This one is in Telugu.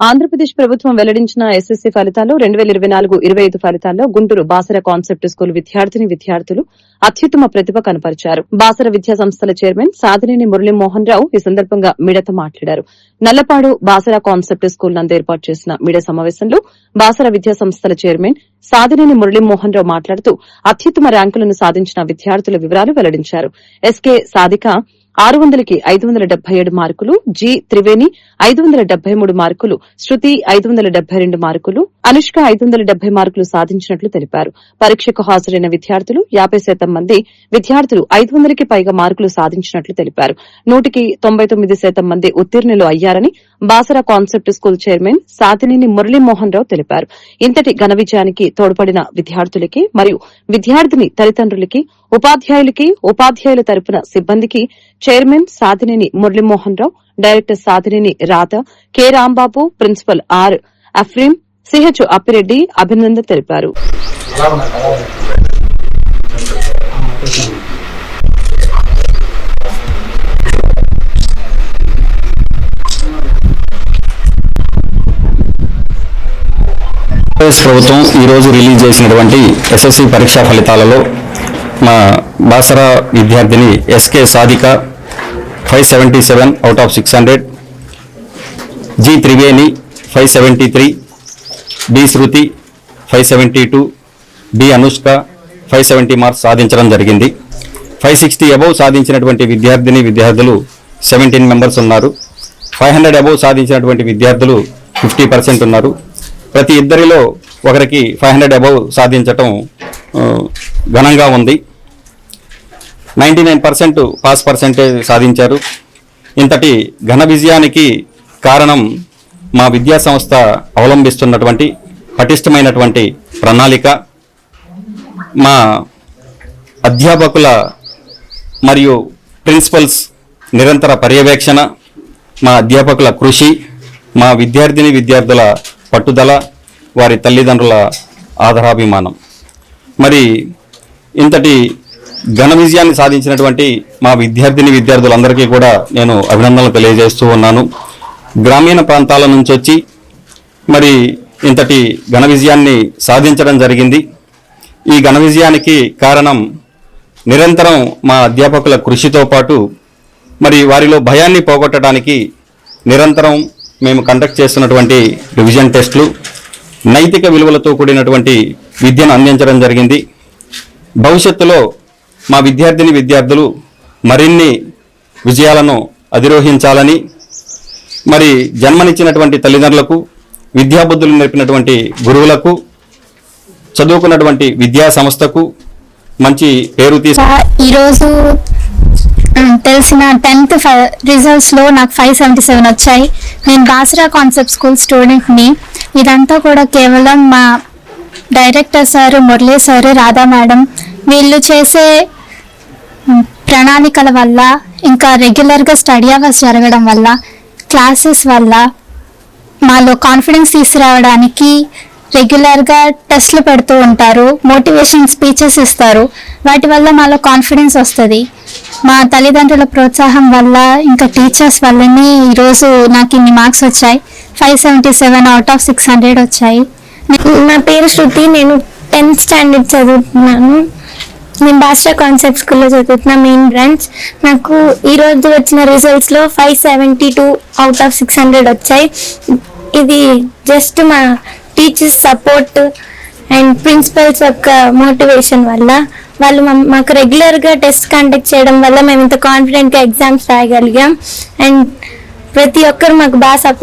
ఆంధ్రప్రదేశ్ ప్రభుత్వం వెల్లడించిన ఎస్ఎస్సీ ఫలితాల్లో రెండు వేల ఇరవై నాలుగు ఇరవై ఐదు ఫలితాల్లో గుంటూరు బాసర కాన్సెప్ట్ స్కూల్ విద్యార్థిని విద్యార్థులు అత్యుత్తమ ప్రతిభ కనపరిచారు. బాసర విద్యా సంస్థల చైర్మన్ సాదినేని మురళీమోహన్ రావు ఈ సందర్భంగా మీడియాతో మాట్లాడారు. నల్లపాడు బాసర కాన్సెప్ట్ స్కూల్ నందు ఏర్పాటు చేసిన మీడియా సమావేశంలో బాసర విద్యా సంస్థల చైర్మన్ సాదినేని మురళీమోహన్ రావు మాట్లాడుతూ అత్యుత్తమ ర్యాంకులను సాధించిన విద్యార్థుల వివరాలు వెల్లడించారు. ఎస్కే సాధిక ఆరు వందలకి ఐదు వందల డెబ్బై ఏడు మార్కులు జి త్రివేణి ఐదు వందల డెబ్బై మూడు మార్కులు శృతి ఐదు వందల డెబ్బై రెండు మార్కులు అనుష్క ఐదు వందల డెబ్బై మార్కులు సాధించినట్లు తెలిపారు. పరీక్షకు హాజరైన విద్యార్థులు యాభై శాతం మంది విద్యార్థులు ఐదు వందలకి పైగా మార్కులు సాధించినట్లు తెలిపారు. నూటికి తొంభై తొమ్మిది శాతం మంది ఉత్తీర్ణులు అయ్యారని Basara concept school chairman Satineni Muralimohan Rao తెలిపారు. ఇంతటి ఘన విజయానికి తోడ్పడిన విద్యార్థులకి మరియు విద్యార్థిని తల్లిదండ్రులకి ఉపాధ్యాయులకి ఉపాధ్యాయుల తరపున సిబ్బందికి chairman Sadhineni Muralimohan Rao director Sadhineni Radha K Rambabu principal R Afreem CH Appireddy అభినందన తెలిపారు. ప్రభుత్వం ప్రభుత్వం ఈరోజు రిలీజ్ చేసినటువంటి ఎస్ఎస్సి పరీక్షా ఫలితాలలో మా బాసరా విద్యార్థిని SK Sadhika five seventy seven out of six hundred G Triveni five seventy three B Shruti five seventy two B Anushka five seventy marks సాధించడం జరిగింది. ఫైవ్ సిక్స్టీ అబవ్ సాధించినటువంటి విద్యార్థిని విద్యార్థులు సెవెంటీన్ మెంబర్స్ ఉన్నారు. ఫైవ్ హండ్రెడ్ అబవ్ సాధించినటువంటి విద్యార్థులు ఫిఫ్టీ పర్సెంట్ ఉన్నారు. ప్రతి ఇద్దరిలో ఒకరికి ఫైవ్ హండ్రెడ్ అబవ్ సాధించటం ఘనంగా ఉంది. Ninety nine percent pass percentage సాధించారు. ఇంతటి ఘన విజయానికి కారణం మా విద్యా సంస్థ అవలంబిస్తున్నటువంటి పటిష్టమైనటువంటి ప్రణాళిక మా అధ్యాపకుల మరియు ప్రిన్సిపల్స్ నిరంతర పర్యవేక్షణ మా అధ్యాపకుల కృషి మా విద్యార్థిని విద్యార్థుల పట్టుదల వారి తల్లిదండ్రుల ఆధారాభిమానం మరి ఇంతటి ఘన విజయాన్ని సాధించినటువంటి మా విద్యార్థిని విద్యార్థులందరికీ కూడా నేను అభినందనలు తెలియజేస్తూ ఉన్నాను. గ్రామీణ ప్రాంతాల నుంచి వచ్చి మరి ఇంతటి ఘన విజయాన్ని సాధించడం జరిగింది. ఈ ఘన విజయానికి కారణం నిరంతరం మా అధ్యాపకుల కృషితో పాటు మరి వారిలో భయాన్ని పోగొట్టడానికి నిరంతరం మేము కండక్ట్ చేస్తున్నటువంటి రివిజన్ టెస్టులు నైతిక విలువలతో కూడినటువంటి విద్యను అందించడం జరిగింది. భవిష్యత్తులో మా విద్యార్థిని విద్యార్థులు మరిన్ని విజయాలను అధిరోహించాలని మరి జన్మనిచ్చినటువంటి తల్లిదండ్రులకు విద్యాబుద్ధులు నేర్పినటువంటి గురువులకు చదువుకున్నటువంటి విద్యా సంస్థకు మంచి పేరు తీసు ఈరోజు తెలిసిన టెన్త్ రిజల్ట్స్లో నాకు ఫైవ్ సెవెంటీ సెవెన్ వచ్చాయి. నేను దాసరా కాన్సెప్ట్ స్కూల్ స్టూడెంట్ని. ఇదంతా కూడా కేవలం మా director sir Murali sir Radha madam. వీళ్ళు చేసే ప్రణాళికల వల్ల ఇంకా రెగ్యులర్గా స్టడీ అవర్స్ జరగడం వల్ల క్లాసెస్ వల్ల మాలో కాన్ఫిడెన్స్ తీసుకురావడానికి రెగ్యులర్గా టెస్ట్లు పెడుతూ ఉంటారు మోటివేషన్ స్పీచెస్ ఇస్తారు. వాటి వల్ల మాలో కాన్ఫిడెన్స్ వస్తుంది. మా తల్లిదండ్రుల ప్రోత్సాహం వల్ల ఇంకా టీచర్స్ వల్లనే ఈరోజు నాకు ఇన్ని మార్క్స్ వచ్చాయి. Five seventy seven out of six hundred వచ్చాయి. నా పేరు శృతి నేను టెన్త్ స్టాండర్డ్ చదువుతున్నాను. నేను బాస్టా కాన్సెప్ట్ స్కూల్లో చదువుతున్నా మెయిన్ బ్రాంచ్ నాకు ఈరోజు వచ్చిన రిజల్ట్స్లో five seventy two out of six hundred వచ్చాయి. ఇది జస్ట్ మా టీచర్స్ సపోర్ట్ అండ్ ప్రిన్సిపల్స్ యొక్క మోటివేషన్ వల్ల. వాళ్ళు మాకు రెగ్యులర్గా టెస్ట్ కండక్ట్ చేయడం వల్ల మేము ఇంత కాన్ఫిడెంట్గా ఎగ్జామ్స్ రాయగలిగాం. అండ్ ప్రతి ఒక్కరు మాకు బాగా సపోర్ట్